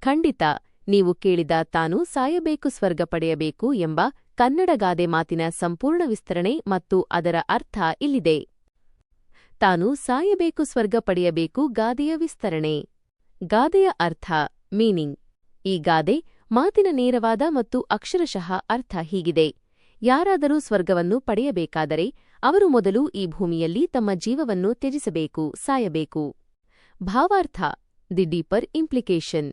ಖಂಡಿತ, ನೀವು ಕೇಳಿದ ತಾನು ಸಾಯಬೇಕು, ಸ್ವರ್ಗ ಪಡೆಯಬೇಕು ಎಂಬ ಕನ್ನಡ ಗಾದೆ ಮಾತಿನ ಸಂಪೂರ್ಣ ವಿಸ್ತರಣೆ ಮತ್ತು ಅದರ ಅರ್ಥ ಇಲ್ಲಿದೆ. ತಾನು ಸಾಯಬೇಕು, ಸ್ವರ್ಗ ಪಡೆಯಬೇಕು ಗಾದೆಯ ವಿಸ್ತರಣೆ. ಗಾದೆಯ ಅರ್ಥ, ಮೀನಿಂಗ್. ಈ ಗಾದೆ ಮಾತಿನ ನೇರವಾದ ಮತ್ತು ಅಕ್ಷರಶಃ ಅರ್ಥ ಹೀಗಿದೆ. ಯಾರಾದರೂ ಸ್ವರ್ಗವನ್ನು ಪಡೆಯಬೇಕಾದರೆ ಅವರು ಮೊದಲು ಈ ಭೂಮಿಯಲ್ಲಿ ತಮ್ಮ ಜೀವವನ್ನು ತ್ಯಜಿಸಬೇಕು, ಸಾಯಬೇಕು. ಭಾವಾರ್ಥ, ದಿ ಡೀಪರ್ ಇಂಪ್ಲಿಕೇಶನ್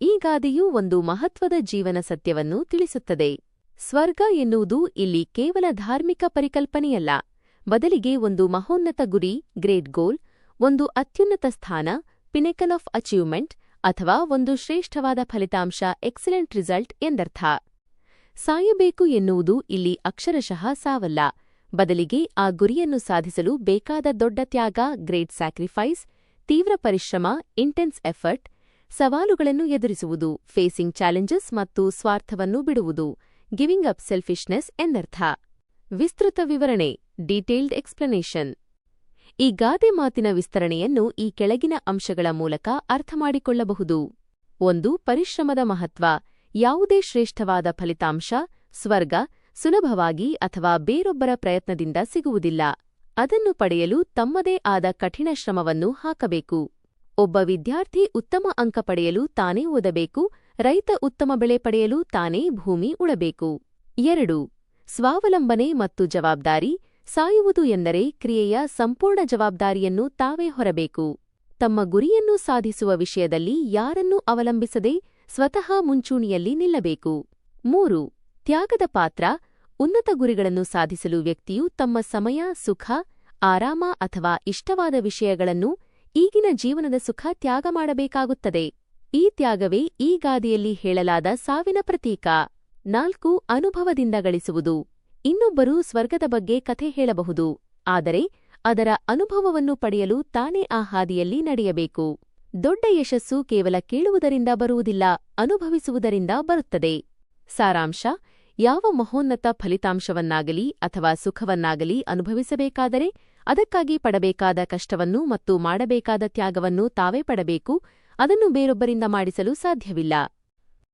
ಈ ಗಾದೆಯು ಒಂದು ಮಹತ್ವದ ಜೀವನ ಸತ್ಯವನ್ನು ತಿಳಿಸುತ್ತದೆ. ಸ್ವರ್ಗ ಎನ್ನುವುದು ಇಲ್ಲಿ ಕೇವಲ ಧಾರ್ಮಿಕ ಪರಿಕಲ್ಪನೆಯಲ್ಲ. ಬದಲಿಗೆ ಒಂದು ಮಹೋನ್ನತ ಗುರಿ, ಗ್ರೇಟ್ ಗೋಲ್, ಒಂದು ಅತ್ಯುನ್ನತ ಸ್ಥಾನ ಪಿನೆಕಲ್ ಆಫ್ ಅಚೀವ್ಮೆಂಟ್, ಅಥವಾ ಒಂದು ಶ್ರೇಷ್ಠವಾದ ಫಲಿತಾಂಶ, ಎಕ್ಸಲೆಂಟ್ ರಿಸಲ್ಟ್ ಎಂದರ್ಥ. ಸಾಯಬೇಕು ಎನ್ನುವುದು ಇಲ್ಲಿ ಅಕ್ಷರಶಃ ಸಾವಲ್ಲ. ಬದಲಿಗೆ ಆ ಗುರಿಯನ್ನು ಸಾಧಿಸಲು ಬೇಕಾದ ದೊಡ್ಡ ತ್ಯಾಗ, ಗ್ರೇಟ್ ಸ್ಯಾಕ್ರಿಫೈಸ್, ತೀವ್ರ ಪರಿಶ್ರಮ, ಇಂಟೆನ್ಸ್ ಎಫರ್ಟ್ ಸವಾಲುಗಳನ್ನು ಎದುರಿಸುವುದು ಫೇಸಿಂಗ್ ಚಾಲೆಂಜಸ್ ಮತ್ತು ಸ್ವಾರ್ಥವನ್ನು ಬಿಡುವುದು ಗಿವಿಂಗ್ ಅಪ್ ಸೆಲ್ಫಿಶ್ನೆಸ್ ಎಂದರ್ಥ. ವಿಸ್ತೃತ ವಿವರಣೆ ಡೀಟೇಲ್ಡ್ ಎಕ್ಸ್ಪ್ಲನೇಷನ್ ಈ ಗಾದೆ ಮಾತಿನ ವಿಸ್ತರಣೆಯನ್ನು ಈ ಕೆಳಗಿನ ಅಂಶಗಳ ಮೂಲಕ ಅರ್ಥಮಾಡಿಕೊಳ್ಳಬಹುದು ಒಂದು, ಪರಿಶ್ರಮದ ಮಹತ್ವ, ಯಾವುದೇ ಶ್ರೇಷ್ಠವಾದ ಫಲಿತಾಂಶ, ಸ್ವರ್ಗ, ಸುಲಭವಾಗಿ ಅಥವಾ ಬೇರೊಬ್ಬರ ಪ್ರಯತ್ನದಿಂದ ಸಿಗುವುದಿಲ್ಲ. ಅದನ್ನು ಪಡೆಯಲು ತಮ್ಮದೇ ಆದ ಕಠಿಣ ಶ್ರಮವನ್ನು ಹಾಕಬೇಕು. ಒಬ್ಬ ವಿದ್ಯಾರ್ಥಿ ಉತ್ತಮ ಅಂಕ ಪಡೆಯಲು ತಾನೇ ಓದಬೇಕು, ರೈತ ಉತ್ತಮ ಬೆಳೆ ಪಡೆಯಲು ತಾನೇ ಭೂಮಿ ಉಳಬೇಕು. ಎರಡು, ಸ್ವಾವಲಂಬನೆ ಮತ್ತು ಜವಾಬ್ದಾರಿ ಸಾಯುವುದು ಎಂದರೆ ಕ್ರಿಯೆಯ ಸಂಪೂರ್ಣ ಜವಾಬ್ದಾರಿಯನ್ನು ತಾವೇ ಹೊರಬೇಕು. ತಮ್ಮ ಗುರಿಯನ್ನು ಸಾಧಿಸುವ ವಿಷಯದಲ್ಲಿ ಯಾರನ್ನೂ ಅವಲಂಬಿಸದೆ ಸ್ವತಃ ಮುಂಚೂಣಿಯಲ್ಲಿ ನಿಲ್ಲಬೇಕು. ಮೂರು, ತ್ಯಾಗದ ಪಾತ್ರ ಉನ್ನತ ಗುರಿಗಳನ್ನು ಸಾಧಿಸಲು ವ್ಯಕ್ತಿಯು ತಮ್ಮ ಸಮಯ, ಸುಖ, ಆರಾಮ ಅಥವಾ ಇಷ್ಟವಾದ ವಿಷಯಗಳನ್ನು ಈಗಿನ ಜೀವನದ ಸುಖ ತ್ಯಾಗ ಮಾಡಬೇಕಾಗುತ್ತದೆ. ಈ ತ್ಯಾಗವೇ ಈ ಗಾದೆಯಲ್ಲಿ ಹೇಳಲಾದ ಸಾವಿನ ಪ್ರತೀಕ. ನಾಲ್ಕು, ಅನುಭವದಿಂದ ಗಳಿಸುವುದು. ಇನ್ನೊಬ್ಬರು ಸ್ವರ್ಗದ ಬಗ್ಗೆ ಕಥೆ ಹೇಳಬಹುದು. ಆದರೆ, ಅದರ ಅನುಭವವನ್ನು ಪಡೆಯಲು ತಾನೇ ಆ ಹಾದಿಯಲ್ಲಿ ನಡೆಯಬೇಕು. ದೊಡ್ಡ ಯಶಸ್ಸು ಕೇವಲ ಕೇಳುವುದರಿಂದ ಬರುವುದಿಲ್ಲ, ಅನುಭವಿಸುವುದರಿಂದ ಬರುತ್ತದೆ. ಸಾರಾಂಶ, ಯಾವ ಮಹೋನ್ನತ ಫಲಿತಾಂಶವನ್ನಾಗಲಿ ಅಥವಾ ಸುಖವನ್ನಾಗಲಿ ಅನುಭವಿಸಬೇಕಾದರೆ ಅದಕ್ಕಾಗಿ ಪಡಬೇಕಾದ ಕಷ್ಟವನ್ನು ಮತ್ತು ಮಾಡಬೇಕಾದ ತ್ಯಾಗವನ್ನು ತಾವೇ ಪಡಬೇಕು ಅದನ್ನು ಬೇರೊಬ್ಬರಿಂದ ಮಾಡಿಸಲು ಸಾಧ್ಯವಿಲ್ಲ.